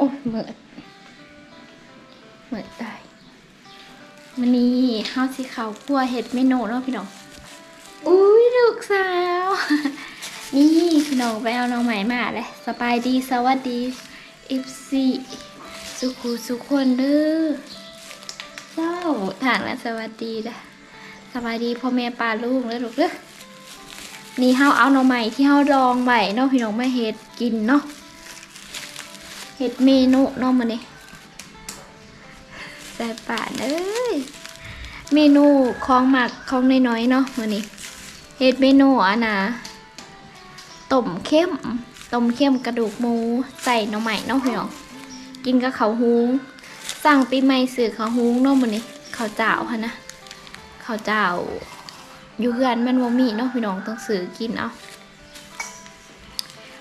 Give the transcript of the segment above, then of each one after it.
อ้เหมือดเหมือดตายมันนี้เฮาสิเขาคั่วเห็ดเมนูเนาะพี่น้องอุ้ยลูกสาว นี่พี่น้องไปเอาน้องใหม่มาเลยสบายดีสวัสดีเอฟซีสุขูสุขคนเด้อเจ้าทางและสวัสดีนะสบายดีพ่อแม่ป้าลูกเลยลูกเด้อนี่เฮาเอาน่องใหม่ที่เฮาดองไว้เนาะพี่น้องมาเฮ็ดกินเนาะ เฮ็ดเมนูเนาะมื้อนี้ใส่ป่านเอ้ย เมนูของหมักของน้อยๆเนาะมื้อนี้เฮ็ดเมนูอะนะต้มเข้มต้มเข้มกระดูกหมูใส่หน่อไม้เนาะพี่น้องกินกับข้าวหุงสั่งปีใหม่ซื้อเขาวหุงเนาะมื้อนี้ข้าเจ้าค่ะนะเขาเจ้าอยู่เฮือนมันบ่มีเนาะพี่น้องต้องซื้อกินเอา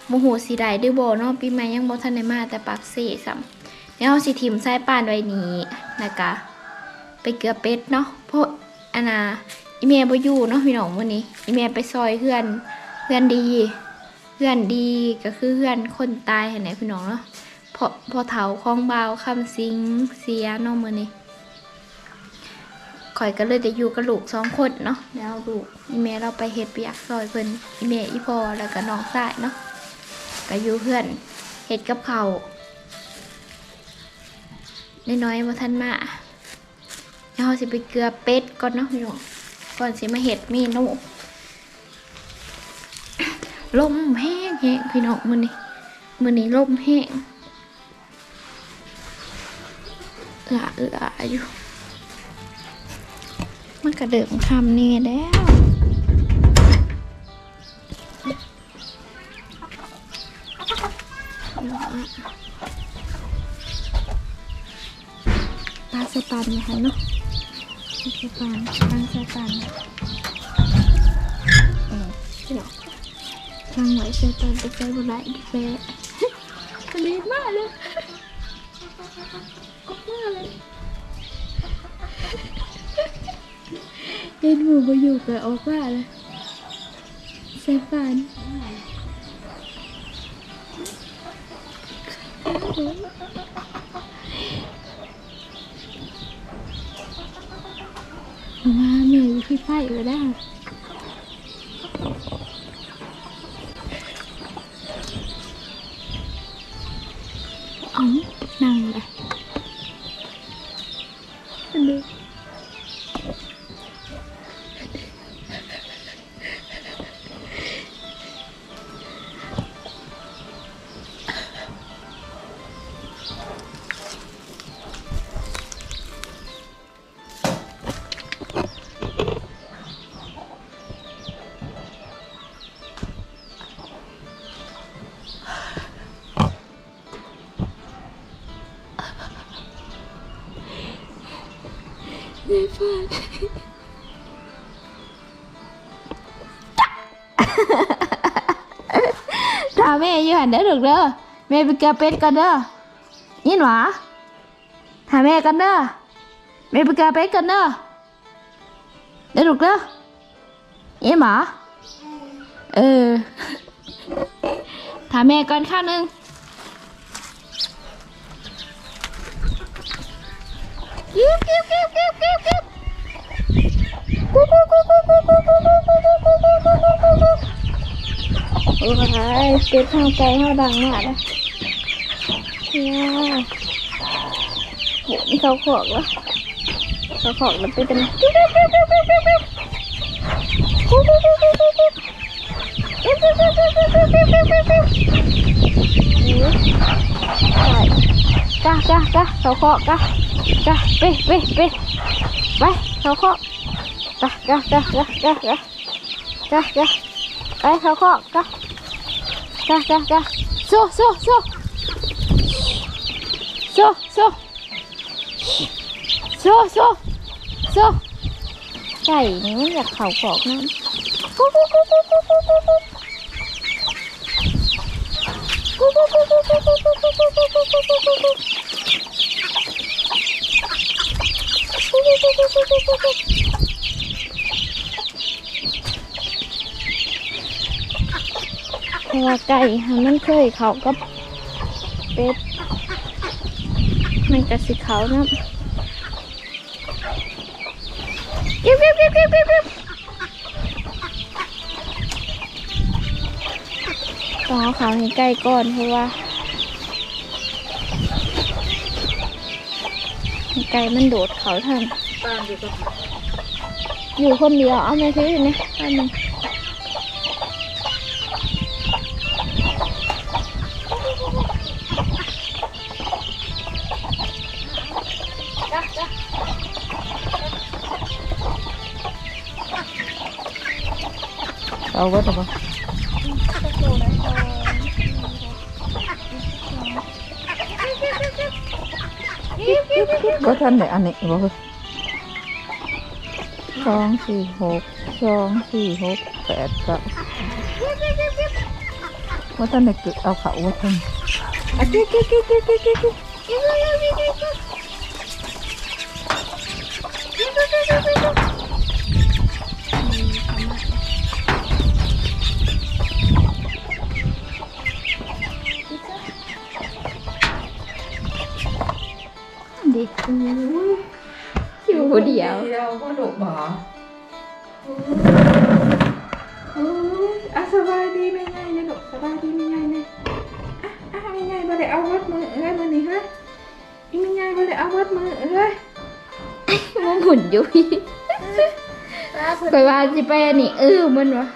โมโหสิได้ดื้อบ่เนาะปีใหม่ยังบ่ทันได้มาแต่ปักเสซ้ำเดี๋ยวเราสิทิมใส่ปานไว้นี้นะคะไปเกลือเป็ดเนาะเพราะอันน่ะอีเมลบ่อยู่เนาะพี่น้องวันนี้อีเมลไปซอยเพื่อนเพื่อนดีเพื่อนดีก็คือเพื่อนคนตายเห็นไหนพี่น้องเนาะพอพอเถาคลองบาวคำซิงเสียเนาะมื้อนี้ข่อยก็เลยจะอยู่กับลูกสองคนเนาะแล้วลูกอีเมลเราไปเฮ็ดเปียกซอยเพิ่นอีเมลอีพอแล้วก็น้องสายเนาะ ก็อยู่เพื่อนเฮ็ดกับเขาน้อยๆบ่ทันมาเดี๋ยวเราสิไปเกลือเป็ดก่อนเนาะพี่น้องก่อนสิมาเห็ดเมนูลมแห้งแห้งพี่น้องมือนี้มือนี้ลมแห้งเอือเอืออยู่ มันกระเดิมคำนี่แล้วานนะคะเนาะสะพานทางสะพานเออเดี๋ยวทางไหวสะพานไปใช้บุไรดีแฟกระเด็นมากเลยออกมากเลยเล่นหมูมาอยู่กับออกมาเลยสะพาน มาเมย์อยู่ที่ไฟเลยได้ ในฝันถ้าแม่อยู่หันเด้อลูกเด้อแม่ไปเกลือเป็ดกันเด้อยินหวะถ้าแม่กันเด้อแม่ไปเกลือเป็ดกันเด้อเด้อลูกเด้อยินหวะเออถ้าแม่ก่อนข้าวนึง กิ้วกิ้วกิ้วกิ้วกิ้วกิ้วกูกูกูกูกูกูกูกูกูกูกูกูกูกูกูกูโอ้ยเป็ดทางไกลเขาดังมากเลยเนี่ยโหนี่เขาขอกวะเขาขอกแล้วไปเป็นกิ้วกิ้วกิ้วกิ้วกิ้วกิ้วกิ้วกูกูกูกูกูกูกิ้วกิ้วกิ้วกิ้วกิ้วกิ้วกิ้วกิ้วกิ้วกิ้วใช่กะกะกะเขาขอกะกะไปไปไปไปเขา เคาะกะกะกะกะกะกะกะกะไปเขาเคาะกะกะกะกะสู้สู้สู้สู้สู้สู้สู้สู้ไเพราะว่าไก่ค่ะมันเคยเขากับเป็ดมันกระสิเขานะเก็บเก็บเก็บเก็บเก็บเก็บต้องเอาเขาให้ใกล้ก่อนเพราะว่าไก่มันโดดเขาทัน ตามอยู่กับอยู่คนเดียวเอามาซื้อเนี่ยอันหนึงเอาไว้ทำไมก็ท่านไหนอันนี้บ่คือ สองสี่หกสองสี่หกแปดเก้าว่าท่านไหนเกิดเอาเขาว่าท่านอะเก๊กเก๊กเก๊กเก๊กเก๊กเก๊กเก๊กดิอยู่ คนเดียวเดียวก็ดุบ่อะสบายดีไม่ง่ายนะลูกสบายดีไม่ง่ายนะอะอะไม่ง่ายบ่ได้เอาวัดมือเอ้ยมือนี่ฮะไม่ง่ายบ่ได้เอาวัดมือเอ้ยมันหมุนอยู่พี่ไปว่าสิไปอันนี้เออมันวะ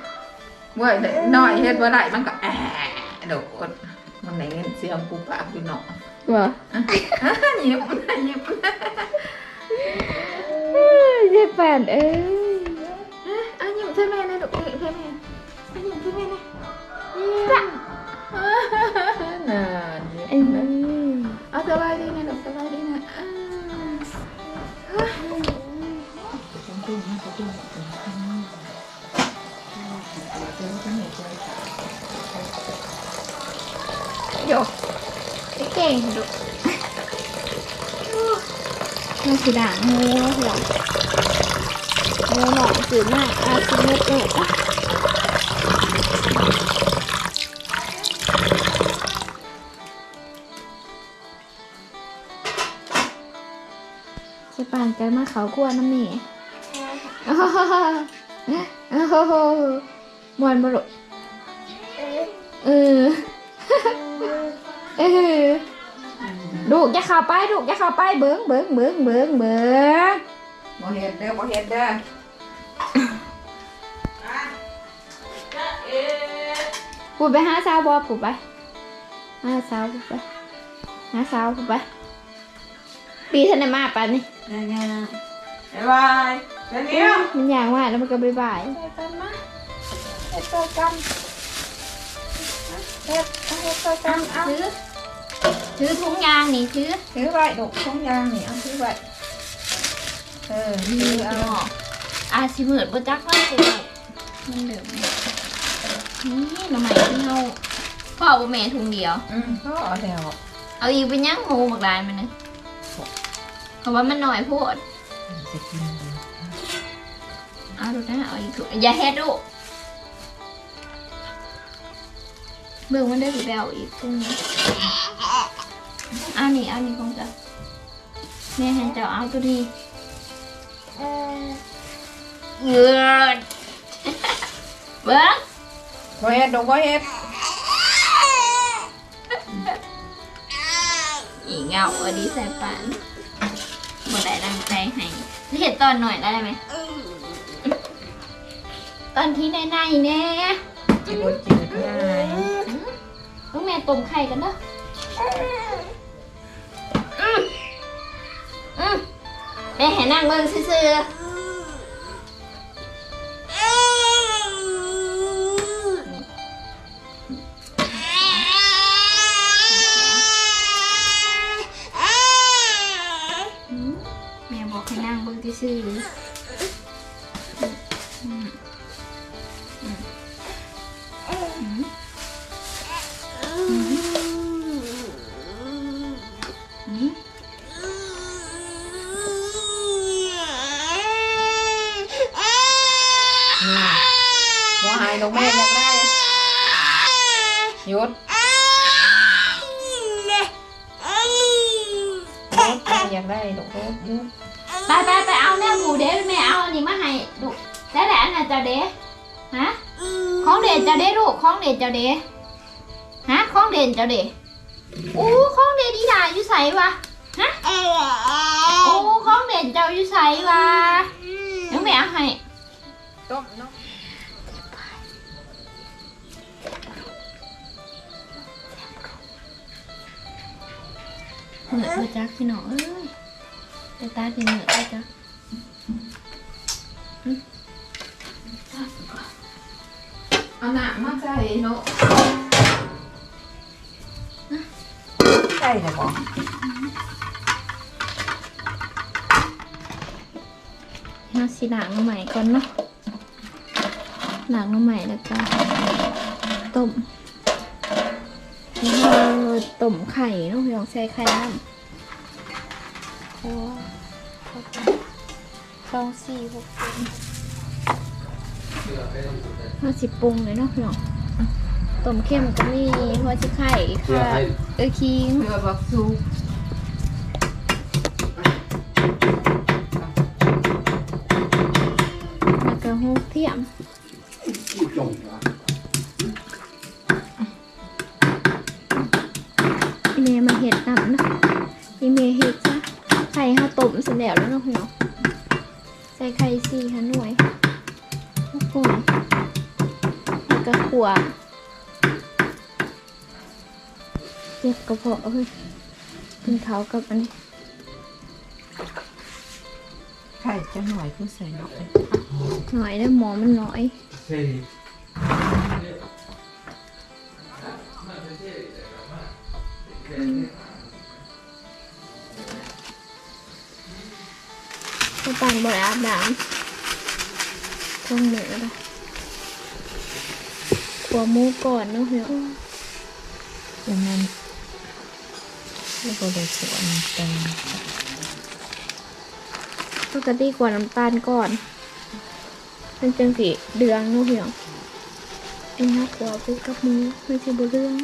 เว้ยเด็กน้อยเฮ็ดบ่ได้มันก็แอะโดดมันไหนเงินเสียงกูปากอยู่เนาะวะอะอะหยิบนะหยิบ นะเจ๊แปนเอ้ยอะอะหยิบใช่ไหมนะลูกหยิบใช่ไหมอะหยิบใช่ไห มนะจ้ะน่าหยิบเอ้ยนะเอาสบายดีนะลูกสบายดีนะอ่าอะโยกไอ้เก่งดุน่าสิด่างเฮ้ยหรอเฮ้ยหลอกสื่อมากอาสิเม็ดเอ็ดอะจะปานกันมาเขากลัวน้ำหนีโอ้โหโอ้โหมวนบลุเออ เออ ดูกอย่าเข้าไปดูกอย่าเข้าไปเบิ้งเบิ้งเบิ้งเบิ้งเบิ้งบ่เฮ็ดเด้อบ่เฮ็ดเด้อพูดไปหาสาวบอพูดไปหาสาวพูดไปหาสาวพูดไปปีทันได้มาปานนี่ง่ายๆบ๊ายบายเดี๋ยวนี้มันอย่างว่าแล้วมันก็บายบายเฮ็ดกันมาเฮ็ดต่อกันเฮ็ดเอาเฮ็ดต่อกันเอา ถือถือถุงยางนี่ถือถือไว้ดอกทงยางนี่เอาถือไว้เออถือเอาอาสิเหมือนบ่จักว่าสิได้มันเดิมนี่หน่อไม้ที่เฮาพ่อบ่แม่ถุงเดียว อืมก็เอาแล้วเอาอีกเป็นยังงูบักลายมันนึงเพราะว่ามันหน่อยโพูดจะกินดีเอาดูนะเอาอีกถุงอย่าเฮ็ดดู เบิ่งมันได้หรือเปล่าอีกตรงนี้อันนี้อันนี้ของจ้ะแม่ให้เจ้าเอาตัวนี้เยืดเบิ่งบ่เฮ็ดดอกบ่เฮ็ดอีเงาอดีใส่ปานบ่ได้ดังใจให้เห็นตอนหน่อยได้ไหมตอนที่ในในแน่สิบ่จืดง่าย ลูกแม่ต้มไข่กันเด้ออืมอืมแม่ให้นั่งเบิ่งซื่อๆแม่บอกให้นั่งเบิ่งซื่อๆ จ้าเด้ฮะของเด่นเจ้าเด้อู้ของเด่นอีหลาอยู่ไสวะฮะโอ้ของเด่นเจ้าอยู่ไสวะเดี๋ยวแม่เอาให้ต้มเนาะเหมือนไปจักพี่น้องเอ้ยไปตาดีเหมือนไปจัก เอาหน้ามาใส่เนาะใส่เลยบอกเราสิหนังใหม่ก่อนเนาะหนังใหม่แล้วก็ต้มแล้วก็ต้มไข่เนาะพี่น้องใส่ไข่น้ำโอ้สองสี่หกเจ็ด ห้าสิบปรุงเลยเนาะพี่น้องต้มเข้มก็มีหัวชิไข่ค่ะ เออคิงเพื่อบักซุกแล้วก็หูเทียมอีเมย์มาเห็ดนำนะอีเมย์เห็ดจ้ะไข่ข้าวต้มเสร็จแล้วแล้วเนาะพี่น้องใส่ไข่สี่ค่ะหน่วย กคนแล้วก็ขัวเจ็บกระเพาะเฮ้ยกินเขาวกับอันนี้ไข่จะหน่อยคือใส่ดอกเลยหน่อยแล้วหมอมันน้อยก็ปั่นบ่อยอาบน้ำ ท้องเหนือละขัวหมูก่อนเนาะพี่น้องอย่างนั้นแล้วก็เลยสวนแตงปกติกว่าน้ำตาลก่อนมันจังสีเดืองเนาะพี่น้องไอ้นักขัวไปกับหมูไม่ใช่บุเรื่อง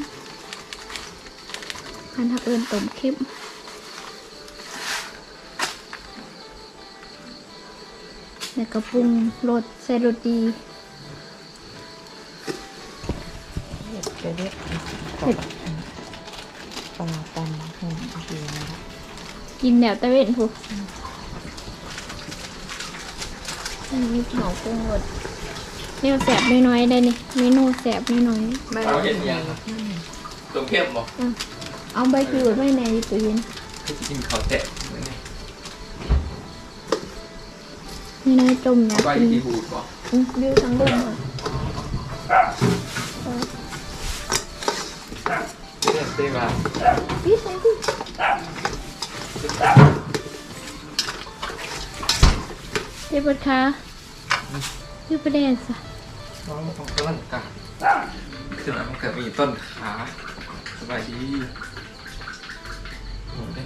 พันทักเอินต้มเข้ม แล้วก็ปรุงรสใส่รสดีเห็ดจะเด็ดเห็ดปลาตำหุ่นดีนะคะกินแนวตะเวนผูอันนี้หอมปรุงรสแนวแสบน้อยๆได้นี่เมนูแสบน้อยไม่เอาเห็ดยังตัวเข้มบ่ๆเอาใบขีดไว้ในตู้เย็นกินข้าวแตะ นี่น้อยจมอยากใบกินที่หูดบ่วิวทั้งเรื่องเลยเนี่ยเต้มาพี่ใส่พี่เจ็บปวดขาพี่ประเด็นสะน้องของกำลังกาคือมันเกิดมีต้นขาสบายดีโอ้ย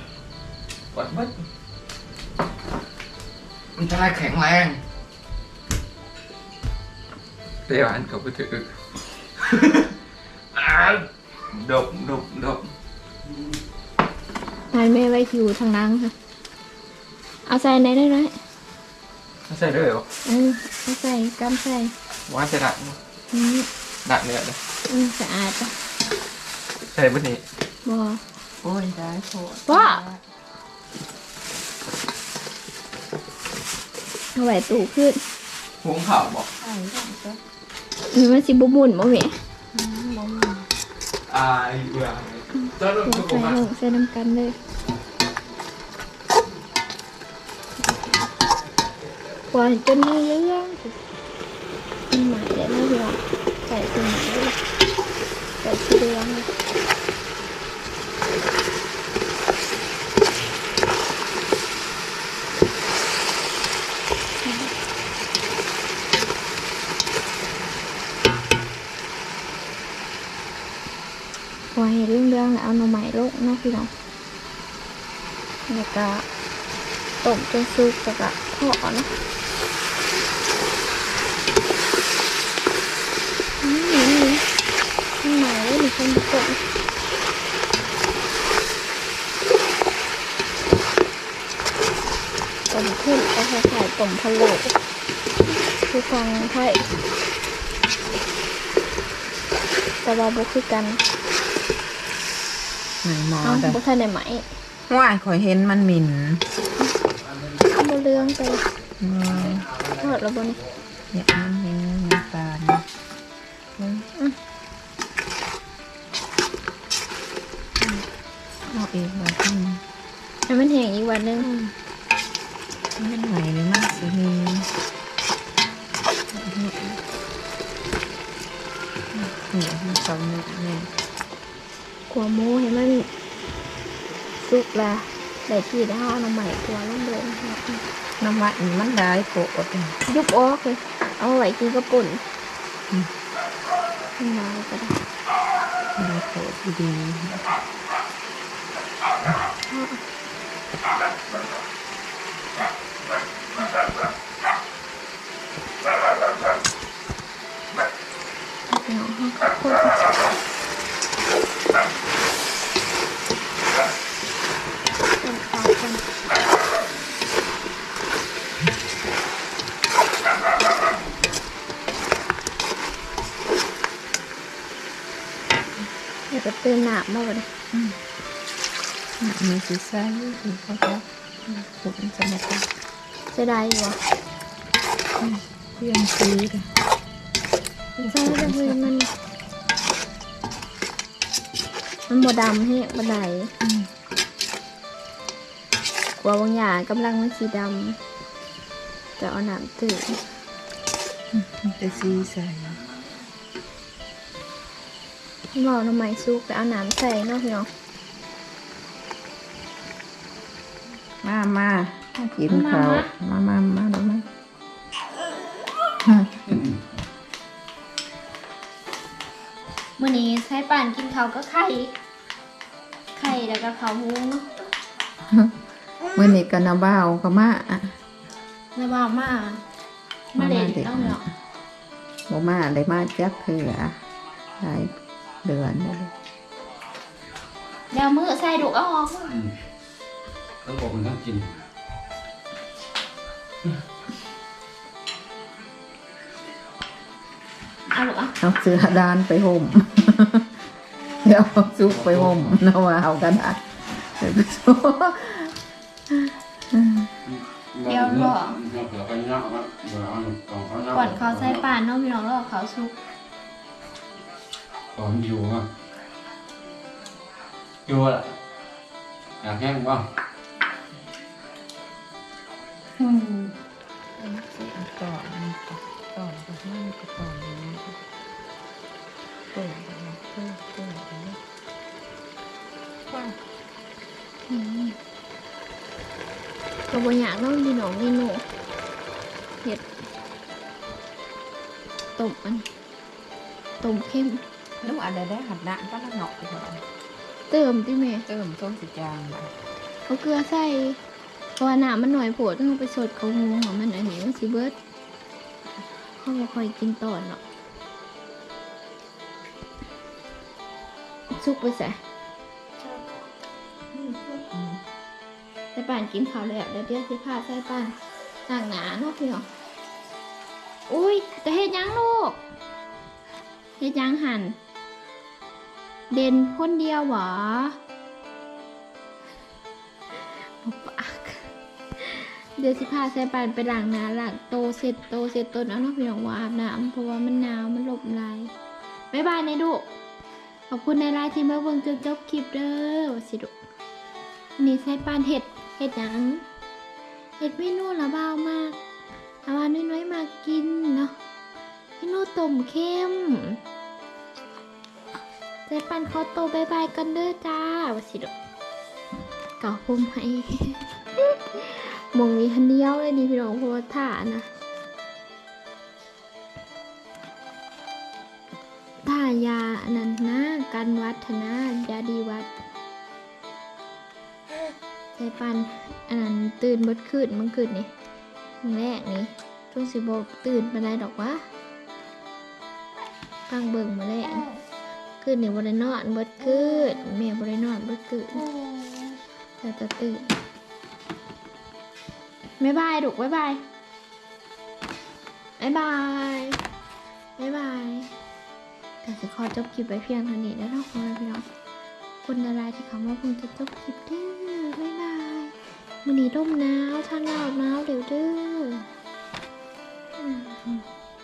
วัดมัด มันจะได้แข็งแรงเตี้ยอันกับไปถืออ่าดบดบดบทานแม่ไว้คิวทางนั้งค่ะ เอาใส่ไหนได้ไหมไม่ใช่ด้วยเหรอเออเอาใส่กำใส่ว่าจะดักอืมดักเนื้อเลยอืมสะอาดจ้ะใช่ปะนี่บอโอ้ยได้โผล่ว่า เอาไว้ตู้ขึ้นหุงข้าวบอกไข่ได้จ้ะอืมมันสิบุบุ่นบ่เหม่อืมบ่มีอายเบื่อเจ้าหนุ่มใส่ก็ผมอะลงใส่น้ำกันเลยกว่าจนเรื่องมันใหม่เลยนะพี่น้องใส่ตัวไหนเลยใส่สีเหลืองเล ยพอเห็นเรื่องเรื่องแล้วเอาหน่อไม้ลงเนาะพี่น้องแล้วก็ต้มจนสุกแล้วก็ทอดเนาะอืมนี่นี่ข้างในเลยมีคนต้มต้มขึ้นก็คล้ายๆต้มพะโล้คือฟังไทยแต่ว่าบ่คือกัน หนังหมอเอ้าเด้อบ่ทันได้ไหมว่ายขอยเห็นมันหมิ่นบ่เรื่องไปเออทอดแล้วบ่นี่อยากมันเห็นน้ำตาลเฮ้ยเอาเองว่าที่ให้มันแห้งอีกวันหนึงมันไหวหรือมากสิมีเนี่ยมันสองเนี่ยเนี่ย ขัวหมูให้มันสุกละได้ที่ได้ห่อน้ำใหม่ขัวลงเลยนะคะน้ำมันมันได้โกดอะยุบออกเลยเอาไว้กินกระปุ่นอืมขึ้นมาก็ได้ได้โกดดีพี่น้องค่ะ คนคนขาวคนเดี๋ยวจะเติมน้ำมาบ่ได้ๆมีสีใสอีกเขาก็ถูกสมกันเสียดายอยู่วะเพื่อนซื้อเลยใช่แต่คือมันมันบ่ดำให้บ่ได้กลั วบางอย่างกำลังมันสีดำจะเอาน้ำตื่นแต่สีใสบอกน้ำไม้ซุกไปเอาน้ำใส่เนาะพี่น้องมามามากินข้าวมามามาเดี๋ยวมามื่อนี้ใช้ป่านกินข้าวก็ไข่ ไข่แล้วก็ข้าวหมู เนาะเมื่อนี้ก็นาบ้าวก็มาอะแล้วว่ามามาเด็ดเนาะพี่น้องบ่มาได้มาจักเถื่อหลายเดือนเลยเดี๋ยวมือใส่ดุเอาออกต้องบอกมันต้องกินเอาหรออะเอาเสื้อดานไปห่มเดี๋ยวเอาซุปไปห่มนาว่าวก็ได้เดี๋ยวไปซุปเดี๋ยวรอเดี๋ยวไปเนาะว่า เดี๋ยวเอาก่อนเขาเนาะก่อนเขาใส่ป่านเนาะพี่น้องแล้วเอาเขาซุกก่อนอยู่อะอยู่อะอยากแห้งบ้างอืมต่อมันต่อต่อไปให้มันก็ต่อนี้เปิดเปิดเปิดเปิดเปิดว่าอืม ก็บ่อยากเนาะพี่น้องเมนูเห็ดต้มอันนี้ต้มเข้ม lúc ở đây đấy hạt đạn có nó ngọt rồi เติมที่แม่ tôi làm tôm thịt tràng mà เอาเกลือใส่เพราะว่าน้ำมันหน่อยโผดต้องเอาไปสดเขาหูของมันอันนี้มันสิเบิดเขาบ่ค่อยกินตอนหรอกซุกไปใส่ ป่านกินข้าวแล้วเดี๋ยวเดี๋ยวสิพาใส่ป่านต่างหนาเนาะพี่น้องอุ้ยจะเฮ็ดยังลูกเฮ็ดยังหันเด่นคนเดียวหวะบ่ปากเดี๋ยวสิพาใส่ปานไปล้างหน้าล้างโตเสร็จโตเสร็จต้นเอาเนาะพี่น้องว่าอาบน้ำเพราะว่ามันหนาวมันหลบลายบ๊ายบายในดุขอบคุณในไลน์ที่มาเบิ่งจนจบคลิปเด้อสิดุนนี่ใส่ปานเห็ด เห็ดหยังเห็ดเมนูละเบามากเอาวาน้อยๆมากินเนาะเมนูต้มเค็มใส่ปานขอโตบายบายกันเด้อจ้าว่าสิดุเก่าผมให้มองมีคันเดียวเลยนี่พี่น้องเพราะว่าถ่านะถ่ายาอันนั้นนะกันวัดนะยาดีวัด ใจปันอันนั้นตื่นบดคืนมังคืนนี่มึงแรกนี่ช่วงสิบกตื่นมาได้ดอกวะพังเบิ่งมาแรกคืนนี่บริโนอนบดคืนแม่บริโนอนบดคืนแต่จะตื่นไม่บายดุกบ๊ายบายบ๊ายบายบ๊ายบายแต่จะขอจบคลิปไปเพียงเท่านี้แล้วนะคุณพี่น้องคนดารที่เขาว่าคุณจะจบคลิปที่ มันนีร่มหนาวถ้าหนาวหนาวเดี๋ยวเด้อ